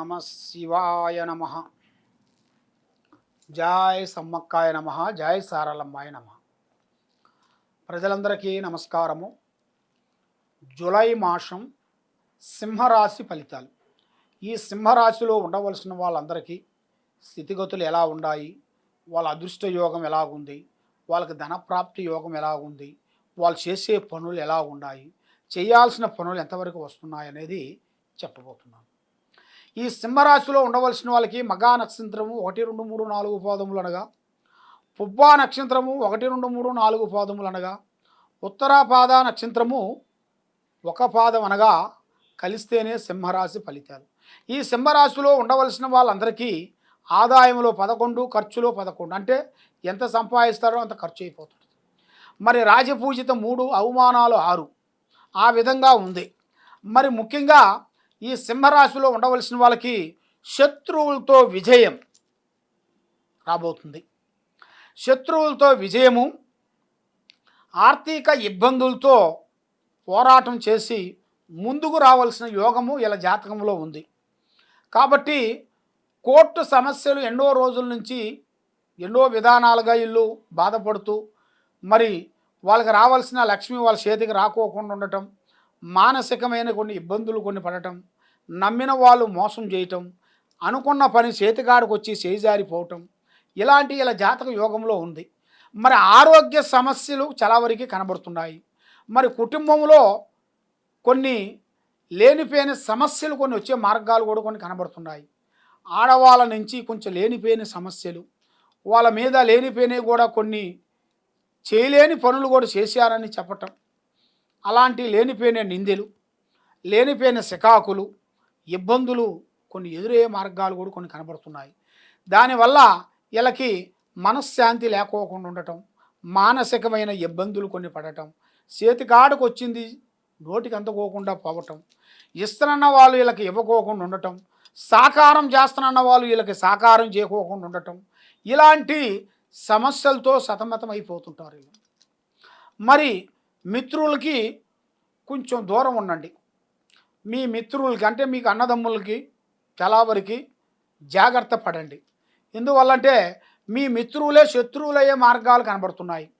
నమ శివాయ నమ. జాయ్ సమ్మక్కాయ నమ జాయ్ సారలమ్మాయ నమ. ప్రజలందరికీ నమస్కారము. జూలై మాసం సింహరాశి ఫలితాలు. ఈ సింహరాశిలో ఉండవలసిన వాళ్ళందరికీ స్థితిగతులు ఎలా ఉన్నాయి వాళ్ళ అదృష్ట యోగం ఎలాగుంది వాళ్ళకి ధనప్రాప్తి యోగం ఎలాగుంది వాళ్ళు చేసే పనులు ఎలా ఉన్నాయి? చేయాల్సిన పనులు ఎంతవరకు వస్తున్నాయి అనేది చెప్పబోతున్నాను. ఈ సింహరాశిలో ఉండవలసిన వాళ్ళకి మగా నక్షత్రము ఒకటి రెండు మూడు నాలుగు పాదములు అనగా పుబ్బా నక్షత్రము ఒకటి రెండు మూడు నాలుగు పాదములు అనగా ఉత్తరాపాద నక్షత్రము ఒక పాదం అనగా కలిస్తేనే సింహరాశి ఫలితాలు. ఈ సింహరాశిలో ఉండవలసిన వాళ్ళందరికీ ఆదాయంలో పదకొండు ఖర్చులో పదకొండు. అంటే ఎంత సంపాదిస్తారో అంత ఖర్చు అయిపోతుంది. మరి రాజపూజిత మూడు అవమానాలు ఆరు. ఆ విధంగా ఉంది. మరి ముఖ్యంగా ఈ సింహరాశిలో ఉండవలసిన వాళ్ళకి శత్రువులతో విజయం రాబోతుంది. శత్రువులతో విజయము ఆర్థిక ఇబ్బందులతో పోరాటం చేసి ముందుకు రావాల్సిన యోగము ఇలా జాతకంలో ఉంది. కాబట్టి కోర్టు సమస్యలు ఎన్నో రోజుల నుంచి ఎన్నో విధానాలుగా ఇల్లు బాధపడుతూ మరి వాళ్ళకి రావాల్సిన లక్ష్మి వాళ్ళ చేతికి రాకోకుండా ఉండటం మానసికమైన కొన్ని ఇబ్బందులు కొన్ని పడటం నమ్మిన వాళ్ళు మోసం చేయటం అనుకున్న పని చేతికాడికి వచ్చి చేజారిపోవటం ఇలాంటి ఇలా జాతక యోగంలో ఉంది. మరి ఆరోగ్య సమస్యలు చాలా వరకు కనబడుతున్నాయి. మరి కుటుంబంలో కొన్ని లేనిపోయిన సమస్యలు కొన్ని వచ్చే మార్గాలు కూడా కొన్ని కనబడుతున్నాయి. ఆడవాళ్ళ నుంచి కొంచెం లేనిపోయిన సమస్యలు వాళ్ళ మీద లేనిపోయినవి కూడా కొన్ని చేయలేని పనులు కూడా చేశారని చెప్పటం అలాంటి లేనిపోయిన నిందెలు లేనిపోయిన శకాకులు ఇబ్బందులు కొన్ని ఎదురయ్యే మార్గాలు కూడా కొన్ని కనబడుతున్నాయి. దానివల్ల వీళ్ళకి మనశ్శాంతి లేకోకుండా ఉండటం మానసికమైన ఇబ్బందులు కొన్ని పడటం చేతికాడకు వచ్చింది నోటికి అందుకోకుండా పోవటం ఇస్తున్న వాళ్ళు వీళ్ళకి ఇవ్వకోకుండా ఉండటం సాకారం చేస్తున్న వాళ్ళు వీళ్ళకి సాకారం చేయకోకుండా ఉండటం ఇలాంటి సమస్యలతో సతమతం అయిపోతుంటారు వీళ్ళు. మరి మిత్రులకి కొంచెం దూరం ఉండండి. మీ మిత్రులకి అంటే మీకు అన్నదమ్ములకి తెలావరికి జాగ్రత్త పడండి. ఎందువల్లంటే మీ మిత్రులే శత్రువులయ్యే మార్గాలు కనబడుతున్నాయి.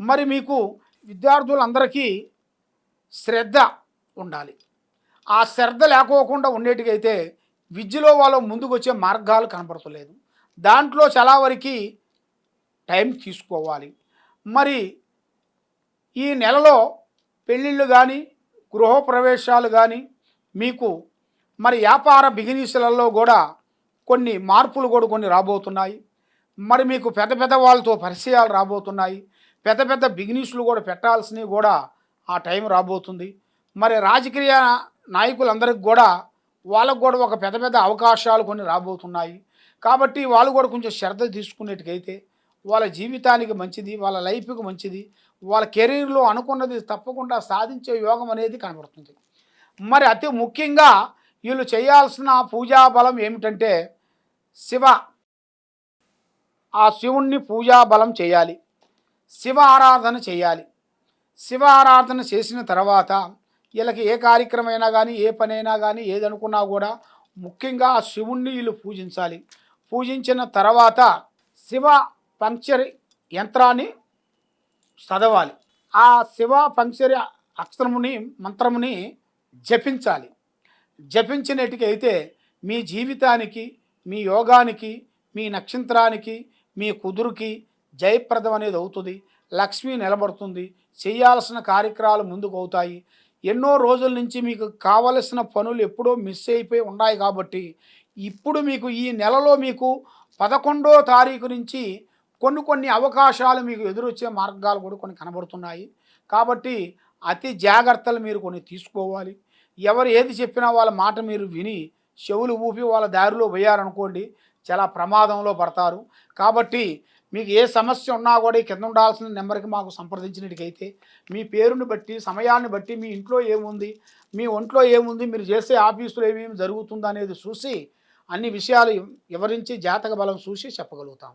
మరి మీకు విద్యార్థులందరికీ శ్రద్ధ ఉండాలి. ఆ శ్రద్ధ లేకోకుండా ఉండేటికైతే విద్యలో వాళ్ళు ముందుకు వచ్చే మార్గాలు కనబడతలేదు. దాంట్లో చాలా వరకు టైం తీసుకోవాలి. మరి ఈ నెలలో పెళ్ళిళ్ళు కానీ గృహప్రవేశాలు కానీ మీకు మరి వ్యాపార బిజినెస్లలో కూడా కొన్ని మార్పులు కూడా కొన్ని రాబోతున్నాయి. మరి మీకు పెద్ద పెద్ద వాళ్ళతో పరిచయాలు రాబోతున్నాయి. పెద్ద పెద్ద బిజినెస్లు కూడా పెట్టాల్సినవి కూడా ఆ టైం రాబోతుంది. మరి రాజకీయ నాయకులందరికీ కూడా వాళ్ళకు కూడా ఒక పెద్ద పెద్ద అవకాశాలు కొన్ని రాబోతున్నాయి. కాబట్టి వాళ్ళు కూడా కొంచెం శ్రద్ధ తీసుకునేట్టుకైతే వాళ్ళ జీవితానికి మంచిది వాళ్ళ లైఫ్కి మంచిది వాళ్ళ కెరీర్లో అనుకున్నది తప్పకుండా సాధించే యోగం అనేది కనబడుతుంది. మరి అతి ముఖ్యంగా వీళ్ళు చేయాల్సిన పూజా బలం ఏమిటంటే శివ. ఆ శివుణ్ణి పూజా బలం చేయాలి. శివ ఆరాధన చేయాలి. శివ ఆరాధన చేసిన తర్వాత వీళ్ళకి ఏ కార్యక్రమైనా కానీ ఏ పనైనా కానీ ఏదనుకున్నా కూడా ముఖ్యంగా ఆ శివుణ్ణి వీళ్ళు పూజించాలి. పూజించిన తర్వాత శివ పంక్చర్ యంత్రాన్ని చదవాలి. ఆ శివ పంక్చర్ అక్షరముని మంత్రముని జపించాలి. జపించినట్టుకైతే మీ జీవితానికి మీ యోగానికి మీ నక్షత్రానికి మీ కుదురుకి జయప్రదం అనేది అవుతుంది. లక్ష్మి నిలబడుతుంది. చేయాల్సిన కార్యక్రమాలు ముందుకు అవుతాయి. ఎన్నో రోజుల నుంచి మీకు కావలసిన పనులు ఎప్పుడో మిస్ అయిపోయి ఉన్నాయి కాబట్టి ఇప్పుడు మీకు ఈ నెలలో మీకు పదకొండో తారీఖు నుంచి కొన్ని కొన్ని అవకాశాలు మీకు ఎదురొచ్చే మార్గాలు కూడా కొన్ని కనబడుతున్నాయి. కాబట్టి అతి జాగ్రత్తలు మీరు కొన్ని తీసుకోవాలి. ఎవరు ఏది చెప్పినా వాళ్ళ మాట మీరు విని చెవులు ఊపి వాళ్ళ దారిలో పోయారనుకోండి చాలా ప్రమాదంలో పడతారు. కాబట్టి మీకు ఏ సమస్య ఉన్నా కూడా కింద ఉండాల్సిన నెంబర్కి మాకు సంప్రదించినట్టుకైతే మీ పేరుని బట్టి సమయాన్ని బట్టి మీ ఇంట్లో ఏముంది మీ ఒంట్లో ఏముంది మీరు చేసే ఆఫీసులో ఏమేమి జరుగుతుందో అనేది చూసి అన్ని విషయాలు వివరించి జాతక బలం చూసి చెప్పగలుగుతాం.